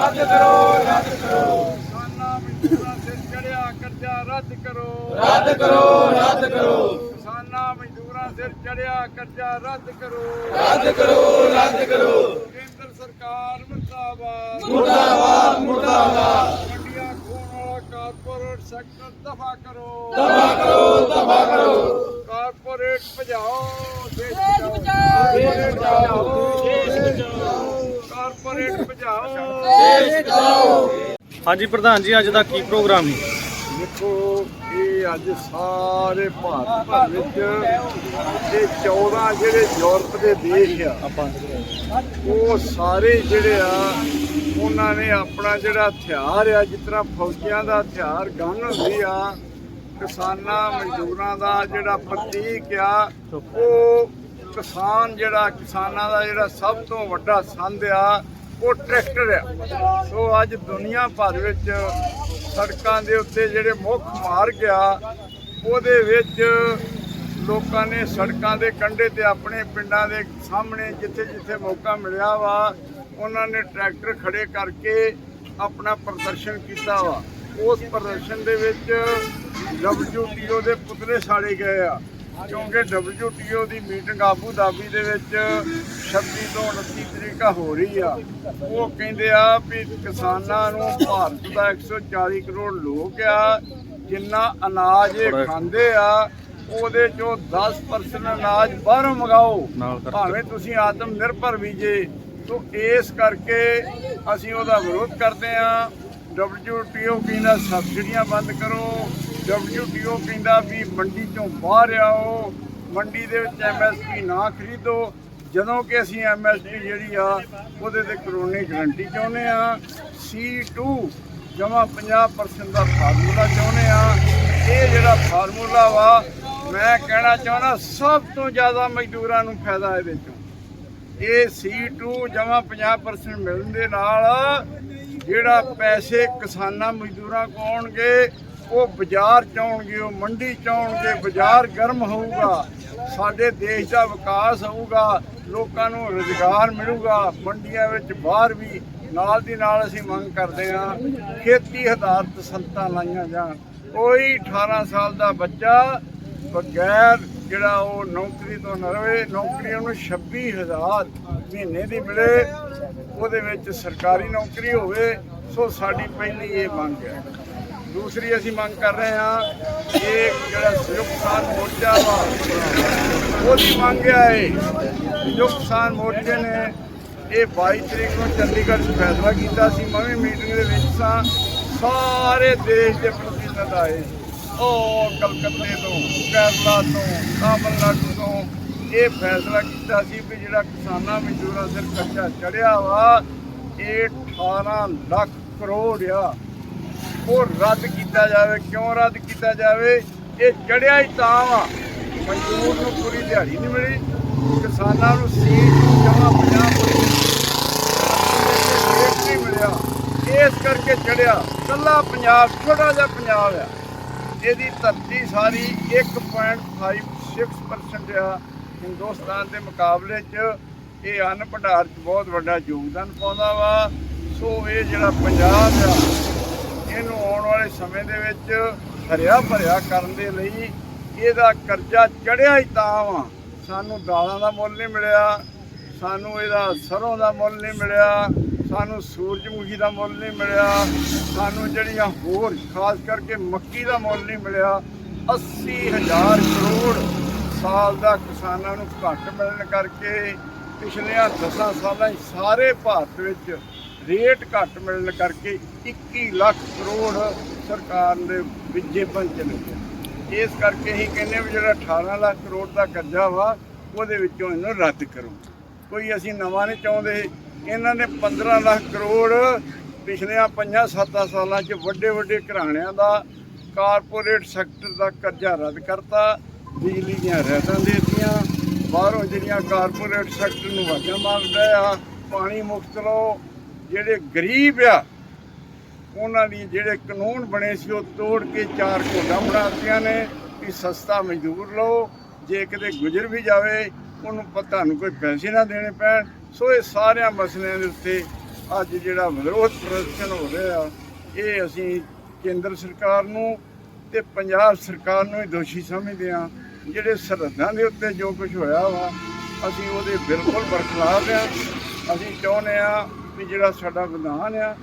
ਰੱਦ ਕਰੋ ਰੱਦ ਕਰੋ। ਕਿਸਾਨਾਂ ਮਜ਼ਦੂਰਾਂ ਸਿਰ ਚੜਿਆ ਕਰਜ਼ਾ ਰੱਦ ਕਰੋ। ਰੱਦ ਕਰੋ ਰੱਦ ਕਰੋ। ਕਿਸਾਨਾਂ ਮਜ਼ਦੂਰਾਂ ਸਿਰ ਚੜਿਆ ਕਰਜ਼ਾ ਰੱਦ ਕਰੋ। ਰੱਦ ਕਰੋ ਰੱਦ ਕਰੋ। ਕੇਂਦਰ ਸਰਕਾਰ ਮੁਰਦਾਬਾਦ। ਮੁਰਦਾਬਾਦ ਮੁਰਦਾਬਾਦ। ਮੰਡੀਆਂ ਖੋਣ ਵਾਲਾ ਕਾਰਪੋਰੇਟ ਸੈਕਟਰ ਦਫਾ ਕਰੋ। ਦਫਾ ਕਰੋ ਦਫਾ ਕਰੋ। ਕਾਰਪੋਰੇਟ ਭਜਾਓ ਦੇਸ਼ ਬਚਾਓ। ਦੇਸ਼ ਬਚਾਓ। ਦੇਸ਼ ਬਚਾਓ। ਕਾਰਪੋਰੇਟ ਭਜਾਓ। ਦੇਸ਼ ਬਚਾਓ ਹਾਂਜੀ ਪ੍ਰਧਾਨ ਜੀ ਅੱਜ ਦਾ ਕੀ ਪ੍ਰੋਗਰਾਮ ਹੈ ਦੇਖੋ ਇਹ ਅੱਜ ਸਾਰੇ ਭਾਰਤ ਭਰ ਵਿੱਚ ਇਹ 14 ਜਿਹੜੇ ਯੂਰਪ ਦੇ ਦੇਸ਼ ਆ ਆਪਾਂ ਉਹ ਸਾਰੇ ਜਿਹੜੇ ਆ ਉਹਨਾਂ ਨੇ ਆਪਣਾ ਜਿਹੜਾ ਹਥਿਆਰ ਆ ਜਿਸ ਤਰ੍ਹਾਂ ਫੌਜੀਆਂ ਦਾ ਹਥਿਆਰ ਗਨ ਹੁੰਦੀ ਆ ਕਿਸਾਨਾਂ ਮਜ਼ਦੂਰਾਂ ਦਾ ਜਿਹੜਾ ਪ੍ਰਤੀਕ ਆ ਉਹ ਕਿਸਾਨ ਜਿਹੜਾ ਕਿਸਾਨਾਂ ਦਾ ਜਿਹੜਾ ਸਭ ਤੋਂ ਵੱਡਾ ਸੰਦ ਆ ਉਹ ਟਰੈਕਟਰ ਆ। ਸੋ ਅੱਜ ਦੁਨੀਆ ਭਰ ਵਿੱਚ ਸੜਕਾਂ ਦੇ ਉੱਤੇ ਜਿਹੜੇ ਮੁੱਖ ਮਾਰਗ ਆ, ਉਹਦੇ ਵਿੱਚ ਲੋਕਾਂ ਨੇ ਸੜਕਾਂ ਦੇ ਕੰਢੇ ਤੇ ਆਪਣੇ ਪਿੰਡਾਂ ਦੇ ਸਾਹਮਣੇ ਜਿੱਥੇ ਜਿੱਥੇ ਮੌਕਾ ਮਿਲਿਆ ਵਾ, ਉਹਨਾਂ ਨੇ ਟਰੈਕਟਰ ਖੜੇ ਕਰਕੇ ਆਪਣਾ ਪ੍ਰਦਰਸ਼ਨ ਕੀਤਾ ਵਾ। ਉਸ ਪ੍ਰਦਰਸ਼ਨ ਦੇ ਵਿੱਚ WTO ਦੇ ਪੁਤਲੇ ਸਾੜੇ ਗਏ ਆ। ਕਿਉਂਕਿ WTO ਦੀ ਮੀਟਿੰਗ ਆਬੂ ਧਾਬੀ ਦੇ ਵਿੱਚ 26 ਤੋਂ 29 ਤਰੀਕਾ ਹੋ ਰਹੀ ਆ। ਉਹ ਕਹਿੰਦੇ ਆ ਵੀ ਕਿਸਾਨਾਂ ਨੂੰ ਭਾਰਤ ਦਾ 140 ਕਰੋੜ ਲੋਕ ਆ ਜਿੰਨਾ ਅਨਾਜ ਇਹ ਖਾਂਦੇ ਆ ਉਹਦੇ ਚੋਂ 10% ਅਨਾਜ ਬਾਹਰੋਂ ਮੰਗਾਓ। ਭਾਵੇਂ ਤੁਸੀਂ ਆਤਮ ਨਿਰਭਰ ਵੀ ਜੇ ਸੋ ਇਸ ਕਰਕੇ ਅਸੀਂ ਉਹਦਾ ਵਿਰੋਧ ਕਰਦੇ ਆ। WTO ਕਹਿੰਦਾ ਸਬਸਿਡੀਆਂ ਬੰਦ ਕਰੋ WTO ਕਹਿੰਦਾ ਵੀ ਮੰਡੀ ਚੋਂ ਬਾਹਰ ਆਓ, ਮੰਡੀ ਦੇ ਵਿੱਚ ਐਮਐਸਪੀ ਨਾ ਖਰੀਦੋ। ਜਦੋਂ ਕਿ ਅਸੀਂ ਐਮਐਸਪੀ ਜਿਹੜੀ ਆ, ਉਹਦੇ ਤੇ ਕਰੋਨੀ ਗਰੰਟੀ ਚਾਹੁੰਦੇ ਆ। C2 ਜਮਾ 50% ਦਾ ਫਾਰਮੂਲਾ ਚਾਹੁੰਦੇ ਆ। ਇਹ ਜਿਹੜਾ ਫਾਰਮੂਲਾ ਵਾ, ਮੈਂ ਕਹਿਣਾ ਚਾਹੁੰਦਾ, ਸਭ ਤੋਂ ਜ਼ਿਆਦਾ ਮਜ਼ਦੂਰਾਂ ਨੂੰ ਫਾਇਦਾ ਇਹਦੇ ਚੋਂ। ਇਹ C2 ਜਮਾ 50% ਮਿਲਣ ਦੇ ਨਾਲ ਜਿਹੜਾ ਪੈਸੇ ਕਿਸਾਨਾਂ ਮਜ਼ਦੂਰਾਂ ਕੋ ਆਉਣਗੇ ਉਹ ਬਾਜ਼ਾਰ ਚ ਉਹ ਮੰਡੀ ਚ ਆਉਣਗੇ, ਬਾਜ਼ਾਰ ਗਰਮ ਹੋਊਗਾ, ਸਾਡੇ ਦੇਸ਼ ਦਾ ਵਿਕਾਸ ਹੋਊਗਾ, ਲੋਕਾਂ ਨੂੰ ਰੁਜ਼ਗਾਰ ਮਿਲੂਗਾ, ਮੰਡੀਆਂ ਵਿੱਚ ਬਾਹਰ ਵੀ ਨਾਲ ਦੀ ਨਾਲ ਅਸੀਂ ਮੰਗ ਕਰਦੇ ਹਾਂ, ਖੇਤੀ ਹਦਾਰਤ ਸੰਤਾਂ ਲਾਈਆਂ ਜਾਣ। ਕੋਈ 18 ਸਾਲ ਦਾ ਬੱਚਾ ਬਗੈਰ ਜਿਹੜਾ ਉਹ ਨੌਕਰੀ ਤੋਂ ਨਾ ਰਵੇ, ਨੌਕਰੀ ਉਹਨੂੰ 26000 ਮਹੀਨੇ ਦੀ ਮਿਲੇ, ਉਹਦੇ ਵਿੱਚ ਸਰਕਾਰੀ ਨੌਕਰੀ ਹੋਵੇ, ਸੋ ਸਾਡੀ ਪਹਿਲੀ ਇਹ ਮੰਗ ਹੈ। ਦੂਸਰੀ ਅਸੀਂ ਮੰਗ ਕਰ ਰਹੇ ਹਾਂ ਇਹ ਜਿਹੜਾ ਸੰਯੁਕਤ ਕਿਸਾਨ ਮੋਰਚਾ ਵਾ, ਉਹਦੀ ਮੰਗ ਹੈ ਇਹ ਸੰਯੁਕਤ ਕਿਸਾਨ ਮੋਰਚੇ ਨੇ ਇਹ 22 ਤਰੀਕ ਨੂੰ ਚੰਡੀਗੜ੍ਹ 'ਚ ਫੈਸਲਾ ਕੀਤਾ ਸੀ ਮੈਂ ਵੀ ਮੀਟਿੰਗ ਦੇ ਵਿੱਚ ਸਾਂ ਸਾਰੇ ਦੇਸ਼ ਦੇ ਪ੍ਰਤੀਨਿਧ ਆਏ ਉਹ ਕਲਕੱਤੇ ਤੋਂ, ਕੇਰਲਾ ਤੋਂ, ਤਾਮਿਲਨਾਡੂ ਤੋਂ ਇਹ ਫੈਸਲਾ ਕੀਤਾ ਸੀ ਵੀ ਜਿਹੜਾ ਕਿਸਾਨਾਂ ਮਜ਼ਦੂਰਾਂ ਸਿਰ ਖਰਚਾ ਚੜਿਆ ਵਾ, ਇਹ 18 ਲੱਖ ਕਰੋੜ ਆ। ਉਹ ਰੱਦ ਕੀਤਾ ਜਾਵੇ, ਕਿਉਂ ਰੱਦ ਕੀਤਾ ਜਾਵੇ? ਇਹ ਚੜਿਆ ਹੀ ਤਾਂ ਵਾ। ਮਜ਼ਦੂਰ ਨੂੰ ਪੂਰੀ ਦਿਹਾੜੀ ਨਹੀਂ ਮਿਲੀ। ਕਿਸਾਨਾਂ ਨੂੰ ਸੀਟ ਜਮਾ 50 ਰੇਟ ਨਹੀਂ ਮਿਲਿਆ। ਇਸ ਕਰਕੇ ਚੜਿਆ। ਕੱਲਾ ਪੰਜਾਬ, ਛੋਟਾ ਜਿਹਾ ਪੰਜਾਬ ਆ। ਇਹਦੀ ਧਰਤੀ ਸਾਰੀ 1.56% ਆ। ਹਿੰਦੁਸਤਾਨ ਦੇ ਮੁਕਾਬਲੇ 'ਚ ਇਹ ਅੰਨ ਭੰਡਾਰ 'ਚ ਬਹੁਤ ਵੱਡਾ ਯੋਗਦਾਨ ਪਾਉਂਦਾ ਵਾ। ਸੋ ਇਹ ਜਿਹੜਾ ਪੰਜਾਬ ਆ ਇਹਨੂੰ ਆਉਣ ਵਾਲੇ ਸਮੇਂ ਦੇ ਵਿੱਚ ਹਰਿਆ ਭਰਿਆ ਕਰਨ ਦੇ ਲਈ ਇਹਦਾ ਕਰਜ਼ਾ ਚੜਿਆ ਹੀ ਤਾਂ ਵਾ। ਸਾਨੂੰ ਦਾਲਾਂ ਦਾ ਮੁੱਲ ਨਹੀਂ ਮਿਲਿਆ, ਸਾਨੂੰ ਇਹਦਾ ਸਰੋਂ ਦਾ ਮੁੱਲ ਨਹੀਂ ਮਿਲਿਆ, ਸਾਨੂੰ ਸੂਰਜਮੁਖੀ ਦਾ ਮੁੱਲ ਨਹੀਂ ਮਿਲਿਆ, ਸਾਨੂੰ ਜਿਹੜੀਆਂ ਹੋਰ ਖਾਸ ਕਰਕੇ ਮੱਕੀ ਦਾ ਮੁੱਲ ਨਹੀਂ ਮਿਲਿਆ। 80000 ਕਰੋੜ ਸਾਲ ਦਾ ਕਿਸਾਨਾਂ ਨੂੰ ਘੱਟ ਮਿਲਣ ਕਰਕੇ ਪਿਛਲੇ 10 ਸਾਲਾਂ ਸਾਰੇ ਭਾਰਤ ਵਿੱਚ ਰੇਟ ਘੱਟ ਮਿਲਣ ਕਰਕੇ 21 ਲੱਖ ਕਰੋੜ ਸਰਕਾਰ ਦੇ ਵਿੱਜੇ ਚਲੇ ਗਏ ਇਸ ਕਰਕੇ ਅਸੀਂ ਕਹਿੰਦੇ ਵੀ ਜਿਹੜਾ 18 ਲੱਖ ਕਰੋੜ ਦਾ ਕਰਜ਼ਾ ਵਾ, ਉਹਦੇ ਵਿੱਚੋਂ ਇਹਨੂੰ ਰੱਦ ਕਰੋ। ਕੋਈ ਅਸੀਂ ਨਵਾਂ ਨਹੀਂ ਚਾਹੁੰਦੇ। ਇਹਨਾਂ ਨੇ 15 ਲੱਖ ਕਰੋੜ ਪਿਛਲੇ 5-7 ਸਾਲਾਂ 'ਚ ਵੱਡੇ ਵੱਡੇ ਘਰਾਣਿਆਂ ਦਾ, ਕਾਰਪੋਰੇਟ ਸੈਕਟਰ ਦਾ ਕਰਜ਼ਾ ਰੱਦ ਕਰਤਾ, ਬਿਜਲੀ ਦੀਆਂ ਰਹਿਤਾਂ ਦੇ ਦਿੱਤੀਆਂ, ਬਾਹਰੋਂ ਜਿਹੜੀਆਂ ਕਾਰਪੋਰੇਟ ਸੈਕਟਰ ਨੂੰ ਵਾਜਾਂ ਮਾਰਦਾ ਆ, ਪਾਣੀ ਮੁਫਤ ਲਓ ਜਿਹੜੇ ਗਰੀਬ ਆ, ਉਹਨਾਂ ਦੀ ਜਿਹੜੇ ਕਾਨੂੰਨ ਬਣੇ ਸੀ, ਉਹ ਤੋੜ ਕੇ ਚਾਰ ਘੋਟਾਂ ਬਣਾ ਦਿੱਤੀਆਂ ਨੇ। ਕਿ ਸਸਤਾ ਮਜ਼ਦੂਰ ਲਓ, ਜੇ ਕਿਤੇ ਗੁਜ਼ਰ ਵੀ ਜਾਵੇ, ਉਹਨੂੰ ਪਤਾ ਨੂੰ ਕੋਈ ਪੈਸੇ ਨਾ ਦੇਣੇ ਪੈਣ। ਸੋ ਇਹ ਸਾਰਿਆਂ ਮਸਲਿਆਂ ਦੇ ਉੱਤੇ ਅੱਜ ਜਿਹੜਾ ਵਿਰੋਧ ਪ੍ਰਦਰਸ਼ਨ ਹੋ ਰਿਹਾ, ਇਹ ਅਸੀਂ ਕੇਂਦਰ ਸਰਕਾਰ ਨੂੰ ਤੇ ਪੰਜਾਬ ਸਰਕਾਰ ਨੂੰ ਹੀ ਦੋਸ਼ੀ ਸਮਝਦੇ ਆ ਜਿਹੜੇ ਸਰਹੱਦਾਂ ਦੇ ਉੱਤੇ ਜੋ ਕੁਝ ਹੋਇਆ ਵਾ, ਅਸੀਂ ਉਹਦੇ ਬਿਲਕੁਲ ਬਰਖਲਾਫ ਆ ਅਸੀਂ ਚਾਹੁੰਦੇ ਆ ਵੀ ਜਿਹੜਾ ਸਾਡਾ ਵਿਧਾਨ ਆ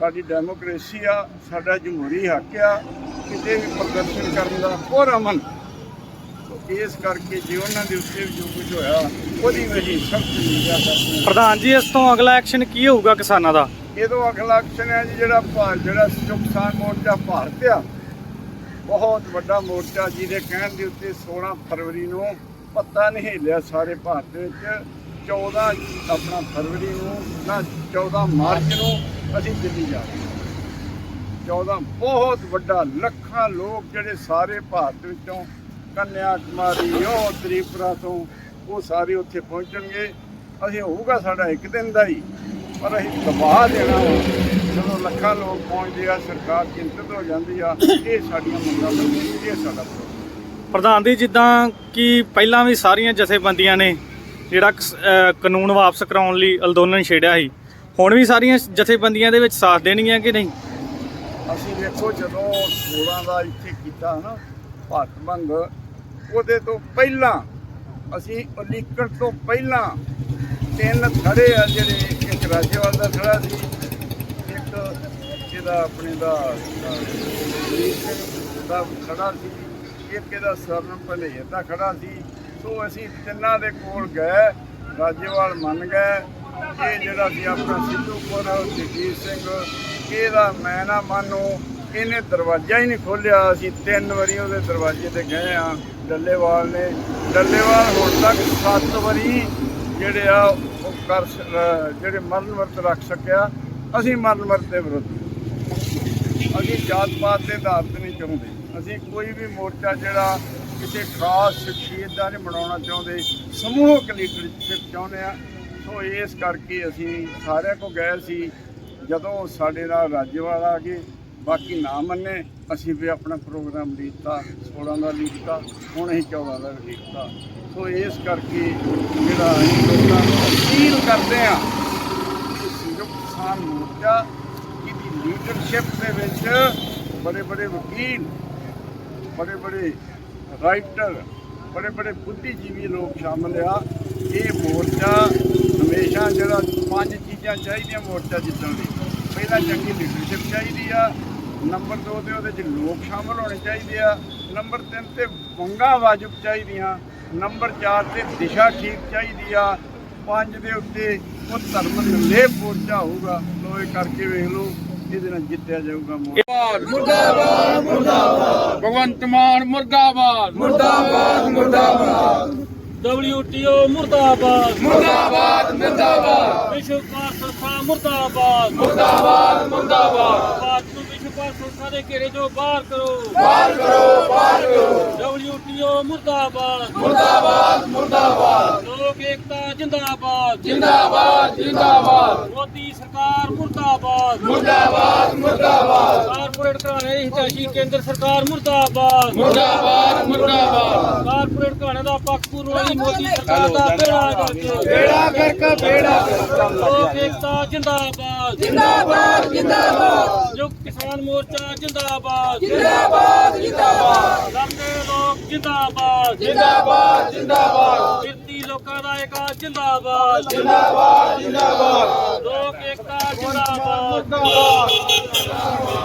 ਸਾਡੀ ਡੈਮੋਕ੍ਰੇਸੀ ਆ ਸਾਡਾ ਜਮਹੂਰੀ ਹੱਕ ਆ ਕਿਤੇ ਵੀ ਪ੍ਰਦਰਸ਼ਨ ਕਰਨ ਦਾ ਹੋਰ ਅਮਨ। ਇਸ ਕਰਕੇ ਜੇ ਉਹਨਾਂ ਦੇ ਉੱਤੇ ਜੋ ਕੁਝ ਹੋਇਆ ਉਹਦੀ ਵੀ ਅਸੀਂ ਸਖਤ ਨਿੰਦਾ ਕਰਦੇ ਹਾਂ ਪ੍ਰਧਾਨ ਜੀ ਇਸ ਤੋਂ ਅਗਲਾ ਐਕਸ਼ਨ ਕੀ ਹੋਊਗਾ ਕਿਸਾਨਾਂ ਦਾ? ਇਹਦੋਂ ਅਗਲਾ ਐਕਸ਼ਨ ਹੈ ਜੀ ਜਿਹੜਾ ਭਾਰ ਜਿਹੜਾ ਕਿਸਾਨ ਮੋਰਚਾ ਭਾਰਤ ਆ ਬਹੁਤ ਵੱਡਾ ਮੋਰਚਾ ਜਿਹਦੇ ਕਹਿਣ ਦੇ ਉੱਤੇ 16 ਫਰਵਰੀ ਨੂੰ ਪਤਾ ਨਹੀਂ ਹਿੱਲਿਆ ਸਾਰੇ ਭਾਰਤ ਵਿੱਚ। 14 ਆਪਣਾ ਫਰਵਰੀ ਨੂੰ, ਨਾ 14 ਮਾਰਚ ਨੂੰ ਅਸੀਂ ਦਿੱਲੀ ਜਾ ਰਹੇ ਹਾਂ। 14 ਬਹੁਤ ਵੱਡਾ, ਲੱਖਾਂ ਲੋਕ ਜਿਹੜੇ ਸਾਰੇ ਭਾਰਤ ਵਿੱਚੋਂ ਕੰਨਿਆ ਕੁਮਾਰੀ, ਉਹ ਤ੍ਰਿਪੁਰਾ ਤੋਂ, ਉਹ ਸਾਰੇ ਉੱਥੇ ਪਹੁੰਚਣਗੇ। ਅਸੀਂ ਹੋਊਗਾ ਸਾਡਾ ਇੱਕ ਦਿਨ ਦਾ ਹੀ, ਪਰ ਅਸੀਂ ਤਬਾਹ ਦੇਣਾ ਜਦੋਂ ਲੱਖਾਂ ਲੋਕ ਪਹੁੰਚਦੇ ਆ, ਸਰਕਾਰ ਚਿੰਤਤ ਹੋ ਜਾਂਦੀ ਆ, ਇਹ ਸਾਡੀਆਂ ਮੰਗਾਂ ਬੰਦੀਆਂ ਇਹ ਸਾਡਾ ਪ੍ਰਧਾਨ ਦੀ ਜਿੱਦਾਂ ਕਿ ਪਹਿਲਾਂ ਵੀ ਸਾਰੀਆਂ ਜਥੇਬੰਦੀਆਂ ਨੇ ਜਿਹੜਾ ਕਸ- ਕਾਨੂੰਨ ਵਾਪਸ ਕਰਾਉਣ ਲਈ ਅੰਦੋਲਨ ਛੇੜਿਆ ਸੀ। ਹੁਣ ਵੀ ਸਾਰੀਆਂ ਜਥੇਬੰਦੀਆਂ ਦੇ ਵਿੱਚ ਸਾਥ ਦੇਣਗੀਆਂ ਕਿ ਨਹੀਂ? ਅਸੀਂ ਵੇਖੋ ਜਦੋਂ 16 ਦਾ ਇੱਥੇ ਕੀਤਾ ਨਾ ਭਾਰਤ ਬੰਦ ਉਹਦੇ ਤੋਂ ਪਹਿਲਾਂ ਅਸੀਂ ਉਲੀਕਣ ਤੋਂ ਪਹਿਲਾਂ ਤਿੰਨ ਖੜੇ ਆ ਜਿਹੜੇ ਇੱਕ ਰਾਜੇਵਾਲ ਦਾ ਖੜਾ ਸੀ ਇੱਕ ਇਹਦਾ ਆਪਣੇ ਦਾ ਅਹ, ਦਾ ਖੜਾ ਸੀ ਇੱਕ ਇਹਦਾ ਸਵਰਨ ਭਲੇਰ ਦਾ ਖੜਾ ਸੀ ਸੋ ਅਸੀਂ ਤਿੰਨਾਂ ਦੇ ਕੋਲ ਗਏ, ਰਾਜੇਵਾਲ ਮੰਨ ਗਏ। ਇਹ ਜਿਹੜਾ ਸੀ ਆਪਣਾ ਸਿੱਧੂਪੁਰ ਜਗਜੀਤ ਸਿੰਘ, ਇਹਦਾ ਮੈਂ ਨਾ ਮੰਨੋ, ਇਹਨੇ ਦਰਵਾਜ਼ਾ ਹੀ ਨਹੀਂ ਖੋਲਿਆ ਅਸੀਂ ਤਿੰਨ ਵਾਰੀ ਉਹਦੇ ਦਰਵਾਜ਼ੇ ਤੇ ਗਏ ਆ ਡੱਲੇਵਾਲ ਨੇ। ਡੱਲੇਵਾਲ ਹੁਣ ਤੱਕ ਸੱਤ ਵਾਰੀ ਜਿਹੜੇ ਆ, ਉਹ ਕਰ ਜਿਹੜੇ ਮਰਨ ਵਰਤ ਰੱਖ ਸਕਿਆ। ਅਸੀਂ ਮਰਨ ਵਰਤ ਦੇ ਵਿਰੁੱਧ। ਅਸੀਂ ਜਾਤ ਪਾਤ ਦੇ ਆਧਾਰ ਤੇ ਨਹੀਂ ਚਾਹੁੰਦੇ। ਅਸੀਂ ਕੋਈ ਵੀ ਮੋਰਚਾ ਜਿਹੜਾ ਕਿਸੇ ਖਾਸ ਸ਼ਖਸੀਅਤ ਦਾ ਨਹੀਂ ਬਣਾਉਣਾ ਚਾਹੁੰਦੇ ਸਮੂਹਕ ਲੀਡਰਸ਼ਿਪ ਚਾਹੁੰਦੇ ਆ। ਸੋ ਇਸ ਕਰਕੇ ਅਸੀਂ ਸਾਰਿਆਂ ਕੋ ਗਏ ਸੀ, ਜਦੋਂ ਸਾਡੇ ਨਾਲ ਰਾਜੇਵਾਲ ਆ ਗਏ, ਬਾਕੀ ਨਾ ਮੰਨੇ, ਅਸੀਂ ਵੀ ਆਪਣਾ ਪ੍ਰੋਗਰਾਮ ਲੀਤਾ 16 ਦਾ ਲੀਤਾ, ਹੁਣ ਅਸੀਂ 14 ਦਾ ਵੀ ਲੀਤਾ। ਸੋ ਇਸ ਕਰਕੇ ਜਿਹੜਾ ਲੋਕਾਂ ਨੂੰ ਅਪੀਲ ਕਰਦੇ ਆ ਕਿ ਸੰਯੁਕਤ ਕਿਸਾਨ ਮੋਰਚਾ ਇਹਦੀ ਲੀਡਰਸ਼ਿਪ ਦੇ ਵਿੱਚ ਬੜੇ ਬੜੇ ਵਕੀਲ ਬੜੇ ਬੜੇ ਰਾਈਟਰ, ਬੜੇ ਬੜੇ ਬੁੱਧੀਜੀਵੀ ਲੋਕ ਸ਼ਾਮਲ ਆ। ਇਹ ਮੋਰਚਾ ਹਮੇਸ਼ਾ ਜਿਹੜਾ ਪੰਜ ਚੀਜ਼ਾਂ ਚਾਹੀਦੀਆਂ ਮੋਰਚਾ ਜਿੱਤਣ ਲਈ। ਪਹਿਲਾਂ ਚੰਗੀ ਲੀਡਰਸ਼ਿਪ ਚਾਹੀਦੀ ਆ। ਨੰਬਰ 2 ਤੇ ਉਹਦੇ ਚ ਲੋਕ ਸ਼ਾਮਲ ਹੋਣੇ ਚਾਹੀਦੇ ਆ। ਨੰਬਰ 3 ਤੇ ਵੰਗਾ ਵਾਜਬ ਚਾਹੀਦੀਆਂ। ਨੰਬਰ 4 ਤੇ ਦਿਸ਼ਾ ਠੀਕ ਚਾਹੀਦੀ ਆ। ਪੰਜ ਦੇ ਉੱਤੇ ਉਹ ਧਰਮ ਨਿਰਲੇਪ ਮੋਰਚਾ ਹੋਊਗਾ। ਲੋ ਇਹ ਕਰਕੇ ਵੇਖ ਲਓ। ਇਹਦੇ ਨਾਲ ਜਿੱਤਿਆ ਜਾਊਗਾ ਮੋਰਚਾ। ਮੁਰਦਾਬਾਦ ਮੁਰਦਾਬਾਦ ਭਗਵੰਤ ਮਾਨ ਮੁਰਦਾਬਾਦ। ਮੁਰਦਾਬਾਦ ਮੁਰਦਾਬਾਦ। WTO ਮੁਰਦਾਬਾਦ। ਮੁਰਦਾਬਾਦ ਮੁਰਦਾਬਾਦ। ਵਿਸ਼ਵ ਕਾਰ ਸੰਸਥਾ ਮੁਰਦਾਬਾਦ। ਮੁਰਦਾਬਾਦ ਮੁਰਦਾਬਾਦ। ਭਾਰਤ ਨੂੰ ਵਿਸ਼ਵ ਕਾਰ ਸੰਸਥਾ ਦੇ ਘੇਰੇ ਚੋਂ ਬਾਹਰ ਕਰੋ। ਬਾਹਰ ਕਰੋ ਬਾਹਰ WTO ਮੁਰਦਾਬਾਦ। ਮੁਰਦਾਬਾਦ ਮੁਰਦਾਬਾਦ। ਲੋਕ ਏਕਤਾ ਜਿੰਦਾਬਾਦ। ਜਿੰਦਾਬਾਦ ਜਿੰਦਾਬਾਦ। ਮੋਦੀ ਸਰਕਾਰ ਮੁਰਦਾਬਾਦ। ਮੁਰਦਾਬਾਦ ਮੁਰਦਾਬਾਦ। ਕਾਰਪੋਰੇਟ ਘਰਾਣੇ ਦੀ ਹਿਤੈਸ਼ੀ ਕੇਂਦਰ ਸਰਕਾਰ ਮੁਰਦਾਬਾਦ। ਮੁਰਦਾਬਾਦ ਮੁਰਦਾਬਾਦ। ਕਾਰਪੋਰੇਟ ਘਰਾਣੇ ਦਾ ਪੱਖ ਪੂਰਨ ਵਾਲੀ ਮੋਦੀ ਸਰਕਾਰ ਦਾ ਬੇੜਾ ਕਰਕੇ ਬੇੜਾ ਕਰਕੇ ਬੇੜਾ। ਲੋਕ ਏਕਤਾ ਜਿੰਦਾਬਾਦ। ਜਿੰਦਾਬਾਦ ਜਿੰਦਾਬਾਦ। ਸੰਯੁਕਤ ਕਿਸਾਨ ਮੋਰਚਾ ਲੰਬੇ ਲੋਕ ਜਿੰਦਾਬਾਦ। ਜਿੰਦਾਬਾਦ ਜਿੰਦਾਬਾਦ। ਕਿਰਤੀ ਲੋਕਾਂ ਦਾ ਏਕਾ ਜਿੰਦਾਬਾਦ। ਜਿੰਦਾਬਾਦ ਜਿੰਦਾਬਾਦ। ਲੋਕ ਏਕਤਾ ਜਿੰਦਾਬਾਦ।